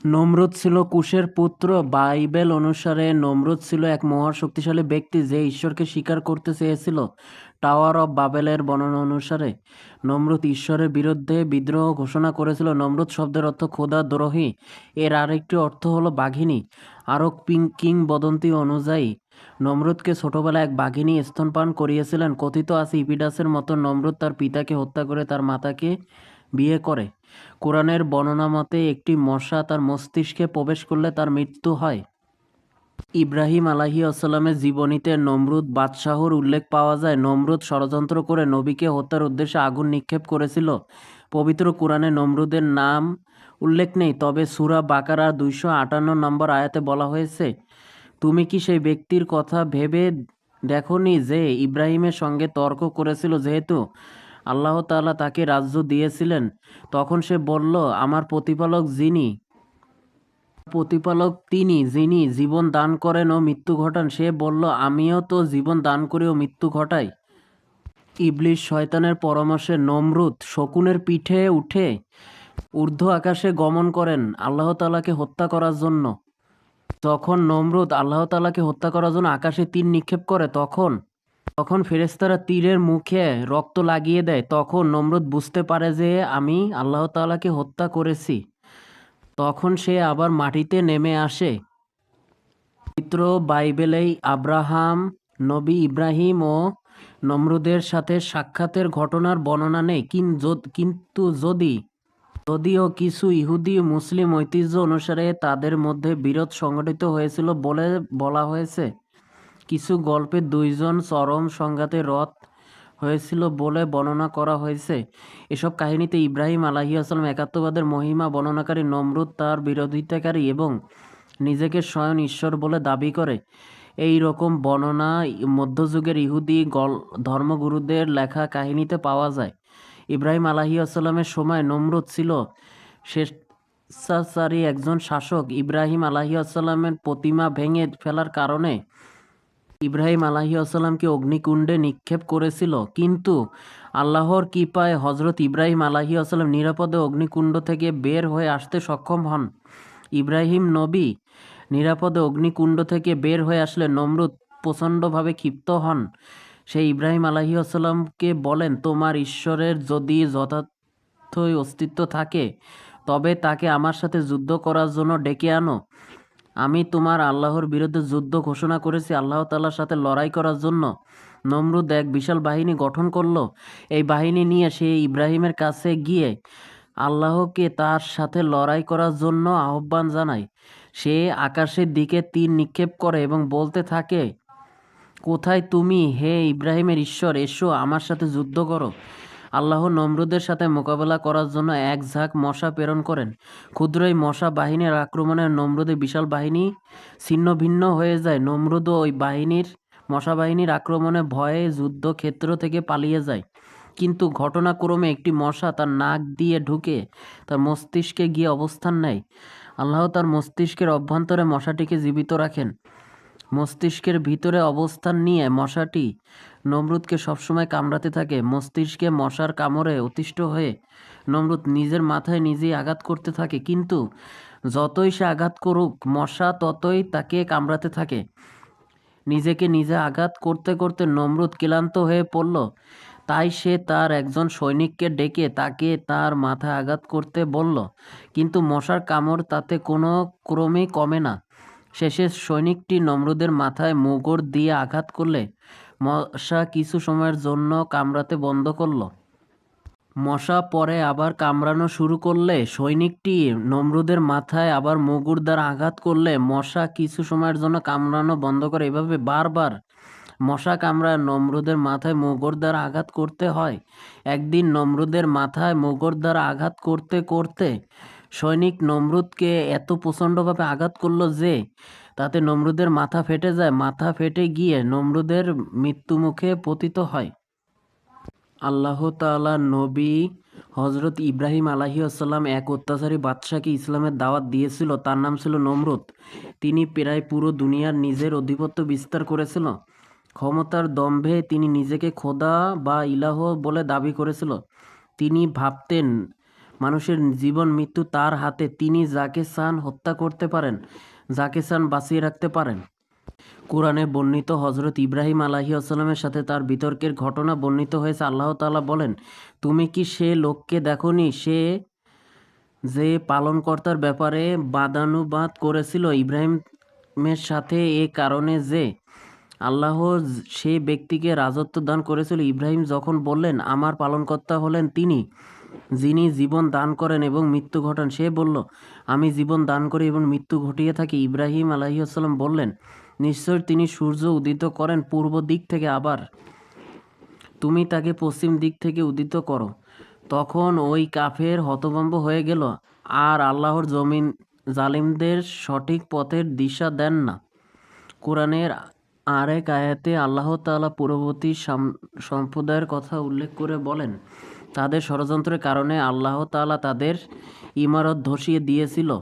নমরুদ ছিল কুশের পুত্র। বাইবেল অনুসারে নমরুদ ছিল এক মহা শক্তিশালী ব্যক্তি যে ঈশ্বরকে স্বীকার করতে চেয়েছিল টাওয়ার অব বাবেলের বর্ণনা অনুসারে। নমরুদ ঈশ্বরের বিরুদ্ধে বিদ্রোহ ঘোষণা করেছিল। নমরুদ শব্দের অর্থ খোদা দ্রোহী। এর আরেকটি অর্থ হলো বাঘিনী। আরও কিংবদন্তি অনুযায়ী নমরুদকে ছোটবেলায় এক বাঘিনী স্তনপান করিয়েছিলেন। কথিত আছে, ইপিডাসের মতো নমরুদ তার পিতাকে হত্যা করে তার মাতাকে বিয়ে করে। কোরআনের বর্ণনা মতে, একটি মশা তার মস্তিষ্কে প্রবেশ করলে তার মৃত্যু হয়। ইব্রাহিম আলাহি আসসালামের জীবনীতে নমরুদ বাদশাহর উল্লেখ পাওয়া যায়। নমরুদ ষড়যন্ত্র করে নবীকে হত্যার উদ্দেশ্যে আগুন নিক্ষেপ করেছিল। পবিত্র কোরআনে নমরুদের নাম উল্লেখ নেই, তবে সুরা বাকারা দুইশো আটান্ন নম্বর আয়াতে বলা হয়েছে, তুমি কি সেই ব্যক্তির কথা ভেবে দেখনি যে ইব্রাহিমের সঙ্গে তর্ক করেছিল যেহেতু আল্লাহ তাআলা তাকে রাজ্য দিয়েছিলেন। তখন সে বলল, আমার প্রতিপালক যিনি, প্রতিপালক তিনি যিনি জীবন দান করেন ও মৃত্যু ঘটান, সে বলল, আমিও তো জীবন দান করি ও মৃত্যু ঘটাই। ইবলিশ শয়তানের পরামর্শে নমরুদ শকুনের পিঠে উঠে ঊর্ধ্ব আকাশে গমন করেন আল্লাহ তালাকে হত্যা করার জন্য। যখন নমরুদ আল্লাহ তালাকে হত্যা করার জন্য আকাশে তীর নিক্ষেপ করে। তখন তখন ফেরেস্তারা তীরের মুখে রক্ত লাগিয়ে দেয়। তখন নমরুদ বুঝতে পারে যে আমি আল্লাহ তাআলাকে হত্যা করেছি। তখন সে আবার মাটিতে নেমে আসে। পবিত্র বাইবেলেই আব্রাহাম, নবী ইব্রাহিম ও নমরুদের সাথে সাক্ষাতের ঘটনার বর্ণনা নেই। কিন- কিন্তু যদি যদিও কিছু ইহুদি মুসলিম ঐতিহ্য অনুসারে তাদের মধ্যে বিরোধ সংঘটিত হয়েছিল বলে বলা হয়েছে। কিছু গল্পে দুইজন চরম সংঘাতে রথ হয়েছিল বলে বর্ণনা করা হয়েছে। এসব কাহিনীতে ইব্রাহিম আলাহিসাল্লাম একাত্মবাদের মহিমা বর্ণনাকারী নমরুদ তার বিরোধিতাকারী এবং নিজেকে স্বয়ং ঈশ্বর বলে দাবি করে। এই রকম বর্ণনা মধ্যযুগের ইহুদি গল, ধর্মগুরুদের লেখা কাহিনীতে পাওয়া যায়। ইব্রাহিম আলাহিসাল্লামের সময় নমরুদ ছিল স্বেচ্ছাচারী একজন শাসক। ইব্রাহিম আলাহিসাল্লামের প্রতিমা ভেঙে ফেলার কারণে ইব্রাহিম আলাহিসাল্লামকে অগ্নিকুণ্ডে নিক্ষেপ করেছিল, কিন্তু আল্লাহর কৃপায় হজরত ইব্রাহিম আলাহিসাল্লাম নিরাপদে অগ্নিকুণ্ড থেকে বের হয়ে আসতে সক্ষম হন। ইব্রাহিম নবী নিরাপদে অগ্নিকুণ্ড থেকে বের হয়ে আসলে নমরুদ প্রচণ্ডভাবে ক্ষিপ্ত হন। সেই ইব্রাহিম আলাহিসাল্লামকে বলেন, তোমার ঈশ্বরের যদি যথার্থই অস্তিত্ব থাকে, তবে তাকে আমার সাথে যুদ্ধ করার জন্য ডেকে আনো। আমি তোমার আল্লাহর বিরুদ্ধে যুদ্ধ ঘোষণা করেছি আল্লাহ তাআলার সাথে লড়াই করার জন্য। নমরুদ এক বিশাল বাহিনী গঠন করল। এই বাহিনী নিয়ে সে ইব্রাহিমের কাছে গিয়ে আল্লাহকে তার সাথে লড়াই করার জন্য আহ্বান জানায়। সে আকাশের দিকে তীর নিক্ষেপ করে এবং বলতে থাকে, কোথায় তুমি? হে ইব্রাহিমের ঈশ্বর, এসো আমার সাথে যুদ্ধ করো। আল্লাহ নমরুদের সাথে মোকাবেলা করার জন্য এক ঝাঁক মশা প্রেরণ করেন। ক্ষুদ্র এই মশা বাহিনীর আক্রমণে নমরুদের বিশাল বাহিনী ছিন্ন ভিন্ন হয়ে যায়। নমরুদ ওই বাহিনীর, মশা বাহিনীর আক্রমণে ভয়ে যুদ্ধক্ষেত্র থেকে পালিয়ে যায়। কিন্তু ঘটনাক্রমে একটি মশা তার নাক দিয়ে ঢুকে তার মস্তিষ্কে গিয়ে অবস্থান নেয়। আল্লাহ তার মস্তিষ্কের অভ্যন্তরে মশাটিকে জীবিত রাখেন। মস্তিষ্কের ভিতরে অবস্থান নিয়ে মশাটি নমরুদকে সবসময় কামড়াতে থাকে। মস্তিষ্কে মশার কামড়ে অতিষ্ঠ হয়ে নমরুদ নিজের মাথায় নিজেই আঘাত করতে থাকে। কিন্তু যতই সে আঘাত করুক, মশা ততই তাকে কামড়াতে থাকে। নিজেকে নিজে আঘাত করতে করতে নমরুদ ক্লান্ত হয়ে পড়ল। তাই সে তার একজন সৈনিককে ডেকে তাকে তার মাথায় আঘাত করতে বলল। কিন্তু মশার কামড় তাতে কোনো ক্রমেই কমে না। শেষে সৈনিকটি নমরুদের মাথায় মুগুর দিয়ে আঘাত করলে মশা কিছু সময়ের জন্য কামড়াতে বন্ধ করল। মশা পরে আবার কামড়ানো শুরু করলে সৈনিকটি নমরুদের মাথায় আবার মুগুর দ্বারা আঘাত করলে মশা কিছু সময়ের জন্য কামড়ানো বন্ধ করে। এভাবে বারবার মশা কামড়ায় নমরুদের মাথায় মুগুর দ্বারা আঘাত করতে হয়। একদিন নমরুদের মাথায় মুগুর দ্বারা আঘাত করতে করতে সৈনিক নমরুদকে এত প্রচণ্ডভাবে আঘাত করল যে, তাতে নমরুদের মাথা ফেটে যায়। মাথা ফেটে গিয়ে নমরুদের মৃত্যুমুখে পতিত হয়। আল্লাহ তাআলা নবী হজরত ইব্রাহিম আলাহি আসাল্লাম এক অত্যাচারী বাদশাকে ইসলামের দাওয়াত দিয়েছিল। তার নাম ছিল নমরুদ। তিনি প্রায় পুরো দুনিয়ার নিজের আধিপত্য বিস্তার করেছিল। ক্ষমতার দম্ভে তিনি নিজেকে খোদা বা ইলাহ বলে দাবি করেছিল। তিনি ভাবতেন মানুষের জীবন মৃত্যু তার হাতে। তিনি যাকে চান হত্যা করতে পারেন, যাকে চান বাঁচিয়ে রাখতে পারেন। কোরআনে বর্ণিত হজরত ইব্রাহিম আলাহি আসালামের সাথে তার বিতর্কের ঘটনা বর্ণিত হয়েছে। আল্লাহ তাআলা বলেন, তুমি কি সে লোককে দেখনি? সে যে পালনকর্তার ব্যাপারে বাদানুবাদ করেছিল ইব্রাহিমের সাথে এ কারণে যে আল্লাহ সে ব্যক্তিকে রাজত্ব দান করেছিল। ইব্রাহিম যখন বললেন, আমার পালনকর্তা হলেন তিনি। যিনি জীবন দান করেন এবং মৃত্যু ঘটান, সে বলল, আমি জীবন দান করি এবং মৃত্যু ঘটিয়ে থাকি। ইব্রাহিম আলাইসাল্লাম বললেন, নিশ্চয় তিনি সূর্য উদিত করেন পূর্ব দিক থেকে আবার। তুমি তাকে পশ্চিম দিক থেকে উদিত করো। তখন ওই কাফের হতভম্ব হয়ে গেল, আর আল্লাহর জমিন জালিমদের সঠিক পথের দিশা দেন না। কোরআনের আরেক আয়াতে আল্লাহ তাআলা পূর্ববর্তী সাম- সম্প্রদায়ের কথা উল্লেখ করে বলেন তাদের ষড়যন্ত্রের কারণে আল্লাহ তালা তাদের ইমারত ধসিয়ে দিয়েছিল।